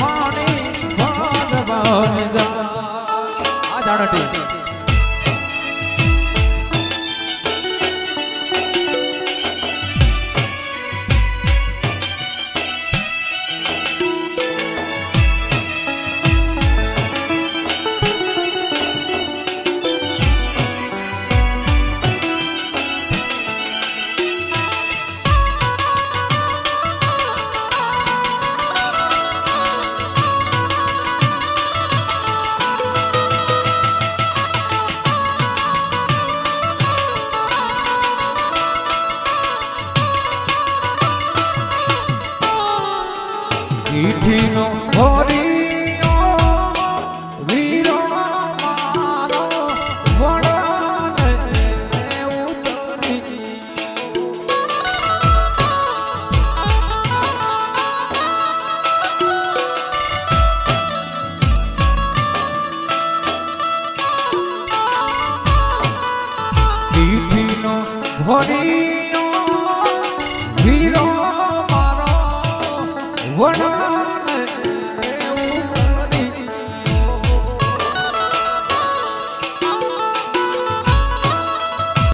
પાણી ભરવાને જા. આ જાણટી પીઠીનો હોરીયો વીરો મારો વડાને ઉતરી પીઠીનો હોરીયો મારો વડા